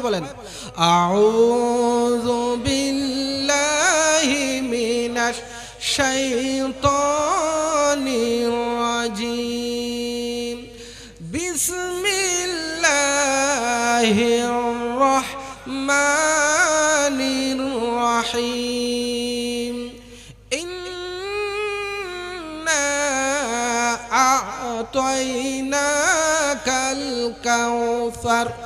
বলেন? আউযু বিল্লাহি মিনাশ শাইতানির রাজিম। বিসমিল্লাহির রহমানির রহিম। ইন্না আ'তাইনাকাল কাউসার।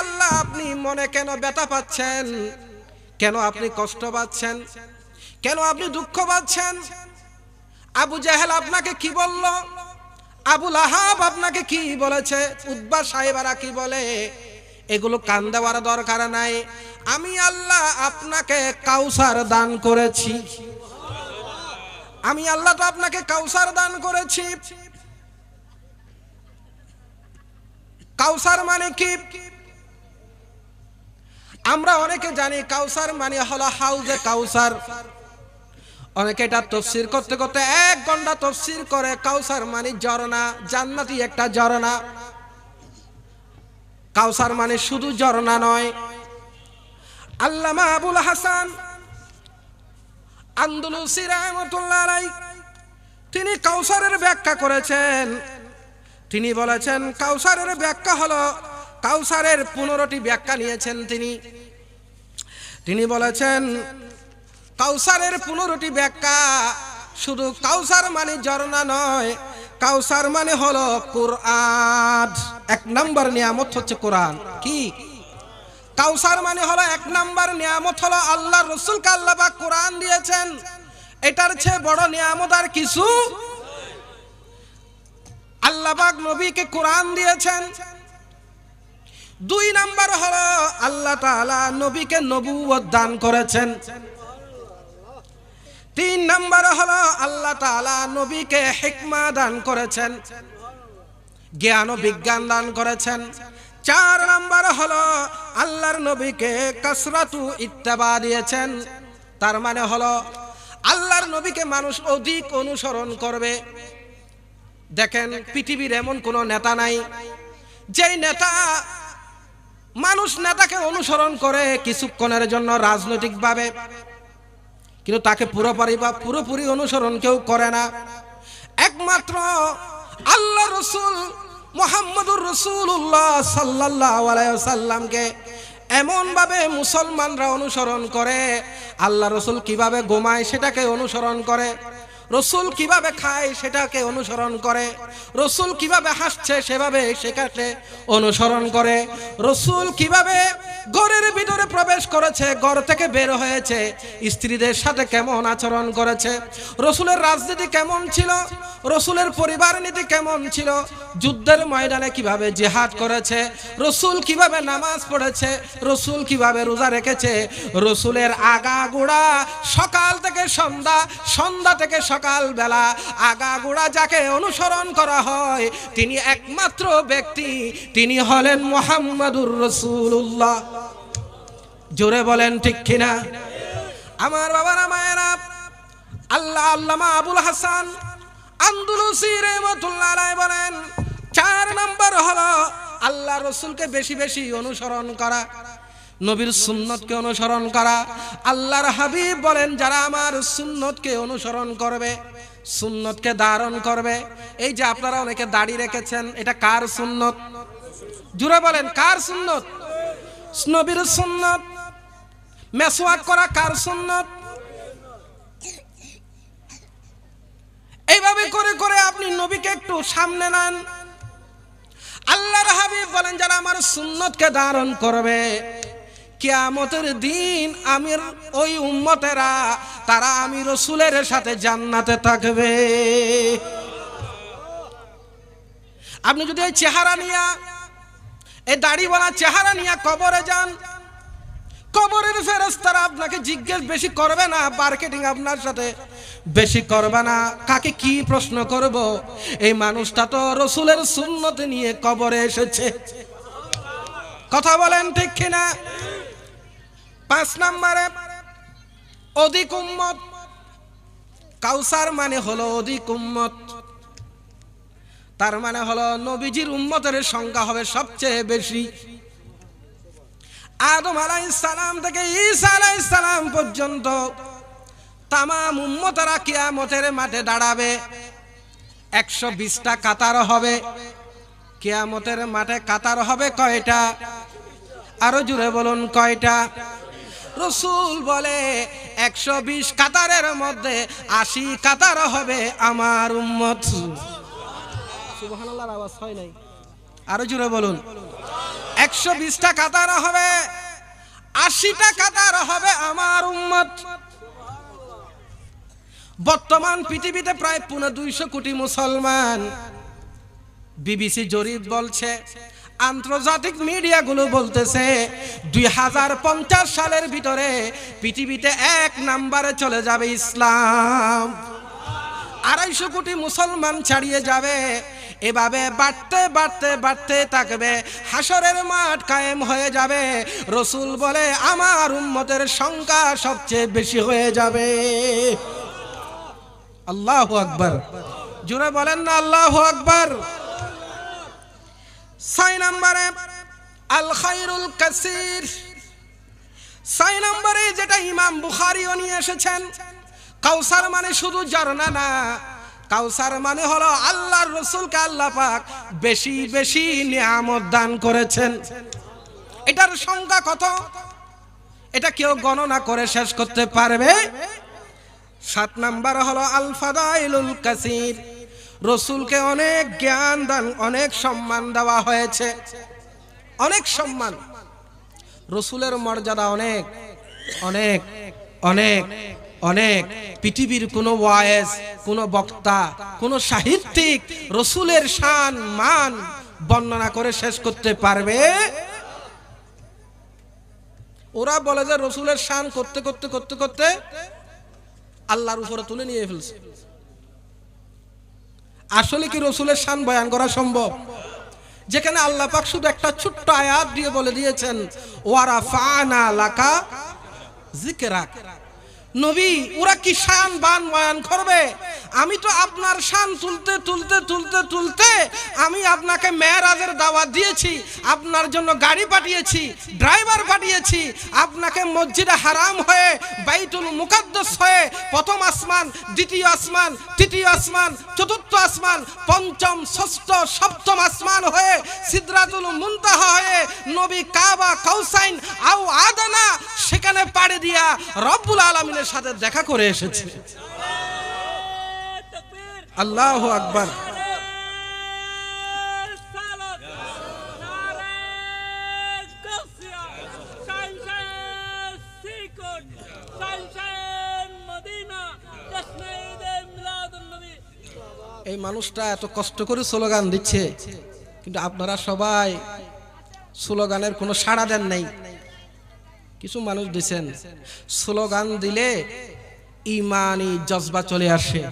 আল্লাহ, আপনি মনে কেন ব্যথা পাচ্ছেন? কেন আপনি কষ্ট পাচ্ছেন? কেন আপনি দুঃখ পাচ্ছেন? আবু জাহেল আপনাকে কি বলল? আবু লাহাব আপনাকে কি বলেছে? উদ্বা সাহেবারা কি বলে? এগুলো কান দেওয়ার দরকার নাই। আমি আল্লাহ আপনাকে কাউসার দান করেছি। আমি আল্লাহ তো আপনাকে কাউসার দান করেছি। কাউসার মানে কি? আমরা অনেকে জানি কাউসার মানে হলো হাউজে কাউসার। অনেকে এটা তফসির করতে করতে এক ঘণ্টা তফসির করে, কাউসার মানে ঝর্ণা, জান্নাতি একটা ঝর্ণা। কাউসার মানে শুধু ঝর্ণা নয়। আল্লামা আবুল হাসান আন্দুলুসি রহমতুল্লাহ তিনি কাউসারের ব্যাখ্যা করেছেন। তিনি বলেছেন, কাউসারের ব্যাখ্যা হলো কাউসারের পনেরোটি ব্যাখ্যা নিয়েছেন তিনি। তিনি বলেছেন, কাউসারের পনেরোটি ব্যাখ্যা শুধু কাউসার মানে ঝর্ণা নয়, কাউসার মানে হলো কোরআন। এক নম্বর নিয়ামত হচ্ছে কোরআন। কি? কাউসার মানে হলো এক নম্বর নিয়ামত হলো আল্লাহ রসুলকে আল্লাহ পাক কোরআন দিয়েছেন। এটার চেয়ে বড় নিয়ামত আর কিছু? আল্লাহ পাক নবীকে কোরআন দিয়েছেন। দুই নাম্বার হলো আল্লাহ তাআলা নবীকে নবুয়ত দান করেছেন। তিন নাম্বার হলো আল্লাহ তাআলা নবীকে হিকমা দান করেছেন। জ্ঞান ও বিজ্ঞান দান করেছেন। চার নাম্বার হলো আল্লাহর নবীকে কসরাতু ইত্তেবা দিয়েছেন। তার মানে হলো আল্লাহর নবীকে মানুষ অধিক অনুসরণ করবে। দেখেন পৃথিবীর এমন কোনো নেতা নাই, যেই নেতা মানুষ নেতাকে অনুসরণ করে কিছুক্ষণের জন্য রাজনৈতিকভাবে, কিন্তু তাকে পুরোপুরি বা পুরোপুরি অনুসরণ কেউ করে না। একমাত্র আল্লাহ রসুল, মোহাম্মদুর রসুল্লাহ সাল্লাহ সাল্লামকে এমনভাবে মুসলমানরা অনুসরণ করে, আল্লাহ রসুল কীভাবে ঘুমায় সেটাকে অনুসরণ করে। রসুল কীভাবে খায় সেটাকে অনুসরণ করে, রসুল কীভাবে হাসছে সেভাবে শেখাতে অনুসরণ করে, রসুল কীভাবে ঘরের ভিতরে প্রবেশ করেছে, ঘর থেকে বের হয়েছে, স্ত্রীদের সাথে কেমন আচরণ করেছে, রসুলের রাজনীতি কেমন ছিল, রসুলের পরিবার নীতি কেমন ছিল, যুদ্ধের ময়দানে কীভাবে জেহাদ করেছে, রসুল কীভাবে নামাজ পড়েছে, রসুল কীভাবে রোজা রেখেছে, রসুলের আগা গোড়া সকাল থেকে সন্ধ্যা সন্ধ্যা থেকে সকাল বেলা আগা গোড়া যাকে অনুসরণ করা হয়, তিনি একমাত্র ব্যক্তি, তিনি হলেন মোহাম্মদুর রসুল্লাহ জোরে বলেন ঠিক কিনা? আমার বাবারা, মায়েরা, আল্লাহ আল্লামা আবুল হাসান আন্দুলুসি আলাই বলেন, চার নম্বর হলো আল্লাহ রসুলকে বেশি বেশি অনুসরণ করা। নবীর সুন্নতকে অনুসরণ করা। আল্লাহর হাবিব বলেন, যারা আমার সুন্নতকে অনুসরণ করবে, সুন্নতকে ধারণ করবে, এই যে আপনারা অনেকে দাড়ি রেখেছেন, এটা কার সুন্নত? জুড়ে বলেন, কার সুন্নত? নবীর সুন্নত। মেসওয়াক করা কার সুন্নত? এইভাবে করে করে আপনি নবীকে একটু সামনে নেন। আল্লাহর হাবিব বলেন, যারা আমার সুন্নতকে ধারণ করবে কিয়ামতের দিন আমির ওই উম্মতেরা, তারা আমি রসুলের সাথে জান্নাতে থাকবে। আপনি যদি এই চেহারা নিয়া, এই দাড়িওয়ালা চেহারা নিয়ে কবরে যান ফেরেস্তারা আপনাকে জিজ্ঞেস বেশি করবে না মার্কেটিং আপনার সাথে বেশি করবে না। কাকে কি প্রশ্ন করব? এই মানুষটা তো রসুলের সুন্নতে নিয়ে কবরে এসেছে। কথা বলেন ঠিক কিনা? পাঁচ নম্বরে, অধিক উম্মত। কাউসার মানে হলো অধিক উম্মত। তার মানে হলো নবীজির উম্মতের সংখ্যা হবে সবচেয়ে বেশি। আদম আলাইসালাম থেকে ঈসা আলাইসালাম পর্যন্ত তামাম উম্মতারা কিয়ামতের মাঠে দাঁড়াবে। একশো বিশটা কাতার হবে। কিয়ামতের মাঠে কাতার হবে কয়টা? আরও জুড়ে বলুন কয়টা? রসুল বলে একশো বিশ কাতারের মধ্যে আশি কাতার হবে আমার উম্মত। সুবহানাল্লাহর আওয়াজ হয় নাই। আরও জুড়ে বলুন। একশো বিশটা কাতার হবে আশিটা কাতার হবে আমার উম্মত। বর্তমান পৃথিবীতে প্রায় পুনে দুইশো কোটি মুসলমান। বিবিসি জরিপ বলছে আন্তর্জাতিক মিডিয়াগুলো বলতেছে, দুই হাজার পঞ্চাশ সালের ভিতরে পৃথিবীতে এক নাম্বারে চলে যাবে ইসলাম। আড়াইশো কোটি মুসলমান ছাড়িয়ে যাবে, এভাবে বাড়তে বাড়তে বাড়তে থাকবে হাসরের মাঠ কায়েম হয়ে যাবে। রসুল বলে, আমার উম্মতের সংখ্যা সবচেয়ে বেশি হয়ে যাবে। আল্লাহ আকবর। জুড়ে বলেন না, আল্লাহ আকবার। ছয় নম্বরে, আল খাইরুল কাসির। ছয় নম্বরে যেটা ইমাম বুখারিও নিয়ে এসেছেন, কাউসার মানে শুধু ঝর্ণা না, কাউসার মানে হলো আল্লাহর রসুলকে আল্লাহ পাক বেশি বেশি নিয়ামত দান করেছেন। এটার সংখ্যা কত? এটা কেউ গণনা করে শেষ করতে পারবে। সাত নাম্বার হলো আল ফাদাইলুল কাসির। রসুলকে অনেক জ্ঞান দান, অনেক সম্মান দেওয়া হয়েছে। অনেক সম্মান। রসুলের মর্যাদা অনেক অনেক অনেক অনেক। পৃথিবীর কোনো ওয়ায়েস কোনো বক্তা, কোনো সাহিত্যিক রসুলের শান, মান বর্ণনা করে শেষ করতে পারবে? ওরা বলে যে রসুলের শান করতে করতে করতে করতে আল্লাহর উপরে তুলে নিয়ে ফেলছে। আসলে কি রসুলের শান বয়ান করা সম্ভব? যেখানে আল্লাহ পাক শুধু একটা ছোট্ট আয়াত দিয়ে বলে দিয়েছেন ওয়ারা ফানা লাকা জিকরাক নবী, ওরা কি শান বান বয়ান করবে? আমি তো আপনার শান তুলতে তুলতে তুলতে তুলতে আমি আপনাকে মেয়েরাজের দাওয়াত দিয়েছি, আপনার জন্য গাড়ি পাঠিয়েছি, ড্রাইভার পাঠিয়েছি, আপনাকে মসজিদে হারাম হয়ে, বাইতুল মুকাদ্দাস হয়ে, প্রথম আসমান, দ্বিতীয় আসমান, তৃতীয় আসমান, চতুর্থ আসমান, পঞ্চম, ষষ্ঠ, সপ্তম আসমান হয়ে, সিদ্রাতুল মুনতাহা হয়ে, নবী কাবা, কাউসাইন, আও আদানা, সেখানে পাড়ে দিয়া রব্বুল রাসুলের সাথে দেখা করে এসেছে। আল্লাহ আকবর। এই মানুষটা এত কষ্ট করে স্লোগান দিচ্ছে, কিন্তু আপনারা সবাই স্লোগানের কোনো সাড়া দেন নাই। কিছু মানুষ দিছেন, স্লোগান দিলে ইমানই জজবা চলে আসে।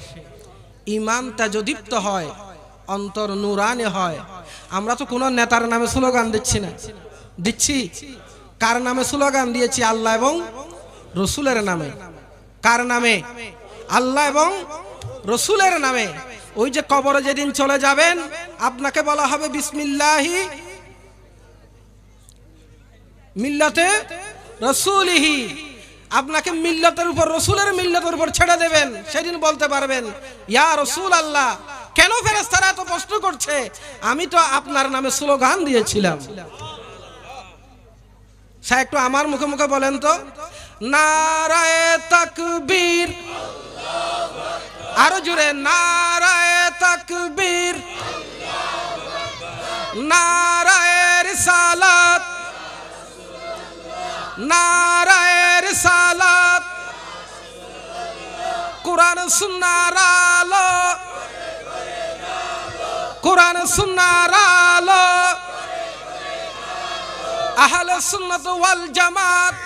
ইমান তেজদীপ্ত হয়, অন্তর নুরানি হয়। আমরা তো কোনো নেতার নামে স্লোগান দিচ্ছি না। দিচ্ছি? কার নামে স্লোগান দিয়েছি? আল্লাহ এবং রসুলের নামে। কার নামে? আল্লাহ এবং রসুলের নামে। ওই যে কবরে যেদিন চলে যাবেন, আপনাকে বলা হবে বিসমিল্লাহি মিল্লাতে রসুলিহি, আপনাকে মিল্লতের উপর, রসুলের মিল্লতের উপর ছেড়ে দেবেন। সেদিন বলতে পারবেন, ইয়া রসুল আল্লাহ কেন ফেরেস্তারা এত প্রশ্ন করছে? আমি তো আপনার নামে স্লোগান দিয়েছিলাম। সে একটু আমার মুখে মুখে বলেন তো। নারায় তাকবীর। আরও জুড়ে নারায় তাকবীর। নারায়ের নারায়ের সালাত। কোরআন সুন্নার আলো। কোরআন সুন্নার আলো। আহলে সুন্নাত ওয়াল জামাত।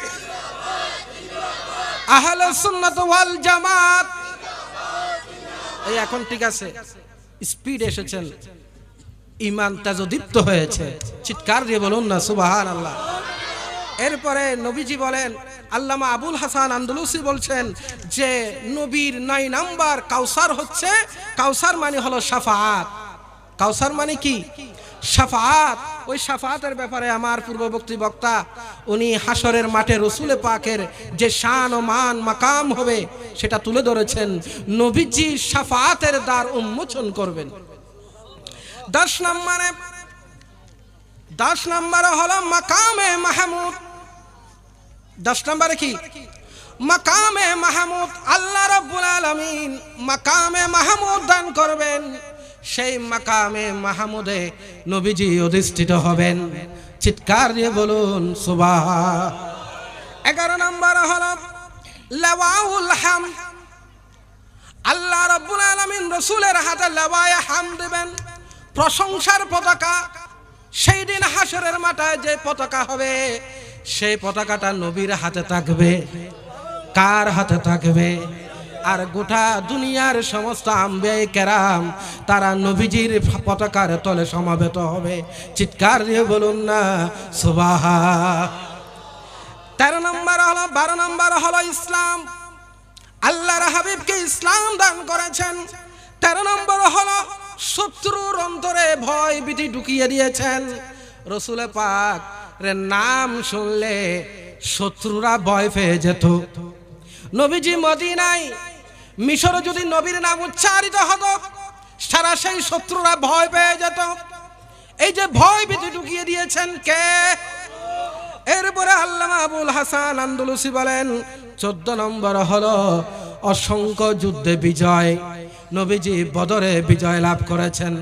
আহলে সুন্নাত ওয়াল জামাত। এই এখন ঠিক আছে। স্পিড এসেছেন। ইমান তেজদীপ্ত হয়েছে। চিৎকার দিয়ে বলুন না সুবাহান আল্লাহ এরপরে নবীজি বলেন, আল্লামা আবুল হাসান আন্দুলুসি বলছেন যে, নবীর নয় নাম্বার কাউসার হচ্ছে, কাউসার মানে হলো সাফাত। কাউসার মানে কি? সাফাত। ওই সাফাতের ব্যাপারে আমার পূর্ববর্তী বক্তা, উনি হাসরের মাঠে রসুলে পাকের যে শান ও মান, মাকাম হবে, সেটা তুলে ধরেছেন। নবীজি সাফাতের দ্বার উন্মোচন করবেন। দশ নম্বরে দশ নম্বরে হলো মাকামে মাহমুদ। দশ নম্বরে কি? মাকামে মাহমুদ, আল্লাহ রব্বুল আলামিন মাকামে মাহমুদ দান করবেন। সেই মাকামে মাহমুদে নবীজি অধিষ্ঠিত হবেন। চিৎকার দিয়ে বলুন সুবাহ এগারো নম্বর হল লাওয়াউল হাম আল্লাহ রব্বুল আলামিন রসুলের হাতে লাওয়ায় হাম দেবেন। প্রশংসার পতাকা। সেই দিন হাসরের মাথায় যে পতাকা হবে, সেই পতাকাটা নবীর হাতে থাকবে। কার হাতে থাকবে? আর গোটা দুনিয়ার সমস্ত আম্বে কেরাম তারা নবীজির পতাকার তলে সমাবেত হবে। চিৎকার দিয়ে বলুন না সুবাহা তেরো নম্বর হলো, বারো নম্বর হলো ইসলাম। আল্লাহর হাবিবকে ইসলাম দান করেছেন। তেরো নম্বর হলো শত্রুর অন্তরে ভয় ভীতি ঢুকিয়ে দিয়েছেন। রসুলে পাক রে নাম শুনলে শত্রুরা ভয় পেয়ে যেত। নবীজি মদিনায় মিশরে যদি নবীর নাম উচ্চারিত হতো, সারা সেই শত্রুরা ভয় পেয়ে যেত। এই যে ভয় ভীতি ঢুকিয়ে দিয়েছেন কে? এরপরে আল্লামা আবুল হাসান আন্দুলুসি বলেন, চোদ্দ নম্বর হলো অসংখ্য যুদ্ধে বিজয়। নবীজি বদরে বিজয় লাভ করেছেন,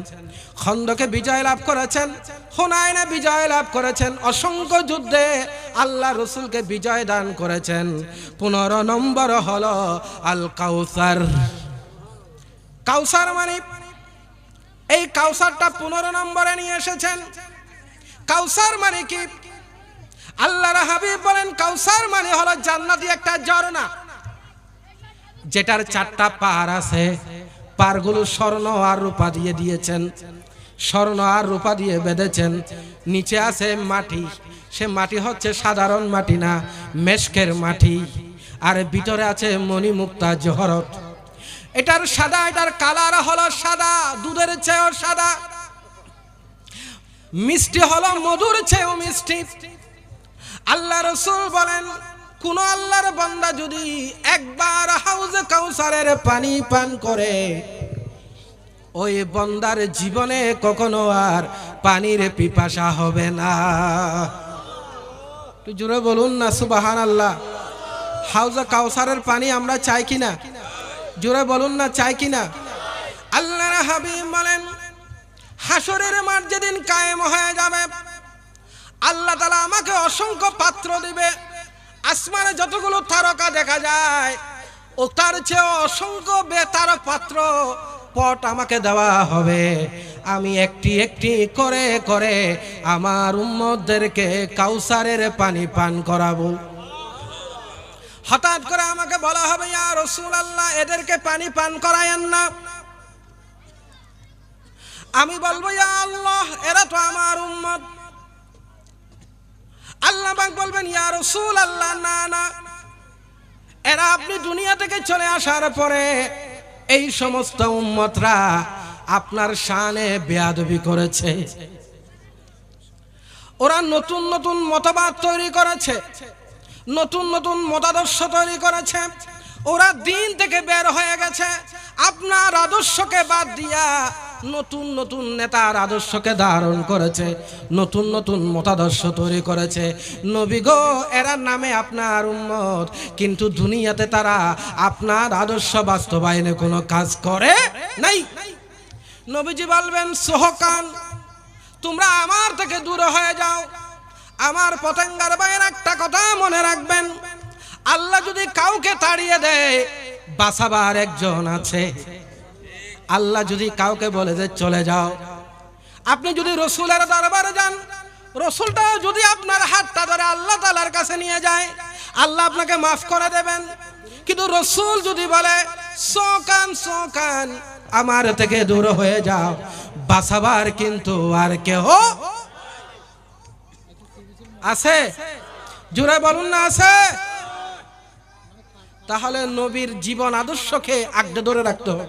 খন্দকে বিজয় লাভ করেছেন হুনায়নে বিজয় লাভ করেছেন, অসংখ্য যুদ্ধে আল্লাহ রসুলকে বিজয় দান করেছেন। পনেরো নম্বর হল আল কাউসার। কাউসার মানে এই কাউসারটা পনেরো নম্বরে নিয়ে এসেছেন। কাউসার মানে কি? আল্লাহর হাবিব বলেন, কাউসার মানে হলো জান্নাতি একটা ঝর্ণা, যেটার চারটা পাহাড় আছে। পারগুলো স্বর্ণ আর রূপা দিয়ে দিয়েছেন। স্বর্ণ আর রূপা দিয়ে বেঁধেছেন। নিচে আছে মাটি। সে মাটি হচ্ছে সাধারণ মাটি না, মেশকের মাটি। আর ভিতরে আছে মণিমুক্তা জহরত। এটার সাদা, এটার কালার হলো সাদা, দুধের চেয়েও সাদা। মিষ্টি হলো মধুর চেয়েও মিষ্টি। আল্লাহ রসুল বলেন কোন আল্লাহর বান্দা যদি একবার হাউজে কাউসারের পানি পান করে, ওই বন্দার জীবনে কখনো আর পানির পিপাসা হবে না। একটু জোরে বলুন না সুবাহান আল্লাহ হাউজে কাউসারের পানি আমরা চাই কিনা? জোরে বলুন না, চাই কিনা? আল্লাহর হাবিব বলেন হাসরের মাঠ যেদিন কায়েম হয়ে যাবে, আল্লাহ তালা আমাকে অসংখ্য পাত্র দিবে। আসমানে যতগুলো তারকা দেখা যায়, ও তার চেয়ে অসংখ্য বেতার পাত্র পট আমাকে দেওয়া হবে। আমি একটি একটি করে করে আমার উম্মতদেরকে কাউসারের পানি পান করাবো। হঠাৎ করে আমাকে বলা হবে, ইয়া রসুল আল্লাহ এদেরকে পানি পান করায়েন না। আমি বলব, ইয়া আল্লাহ, এরা তো আমার উম্মত। আল্লাহ পাক বলবেন, ইয়া রসুল আল্লাহ না না। এরা আপনি দুনিয়া থেকে চলে আসার পরে এই সমস্ত উম্মতরা আপনার শানে বেয়াদবি করেছে। ওরা নতুন নতুন মতবাদ তৈরি করেছে, নতুন নতুন মতাদর্শ তৈরি করেছে। ওরা দিন থেকে বের হয়ে গেছে। আপনার আদর্শকে বাদ দিয়া নতুন নতুন নেতার আদর্শকে ধারণ করেছে, নতুন নতুন মতাদর্শ তৈরি করেছে। নবী গো, এরা নামে আপনার উম্মত, কিন্তু দুনিয়াতে তারা আপনার আদর্শ বাস্তবায়নে কোনো কাজ করে নাই। নবীজি বলবেন, সোহকান, তোমরা আমার থেকে দূরে হয়ে যাও। আমার পতঙ্গার বাইরে একটা কথা মনে রাখবেন, আল্লাহ যদি কাউকে তাড়িয়ে দেয়, বাঁচাবার একজন আছে। আল্লাহ যদি কাউকে বলে যে চলে যাও, আপনি যদি রসুলের দরবারে যান, রসুলটাও যদি আপনার হাতটা ধরে আল্লাহ তালার কাছে নিয়ে যায়, আল্লাহ আপনাকে মাফ করে দেবেন। কিন্তু রসুল যদি বলে সোকান সোকান আমার থেকে দূর হয়ে যাও বাসাবার কিন্তু আর কেহ আছে? জোরে বলুন না, আছে? তাহলে নবীর জীবন আদর্শকে আগড়ে ধরে রাখতে হবে।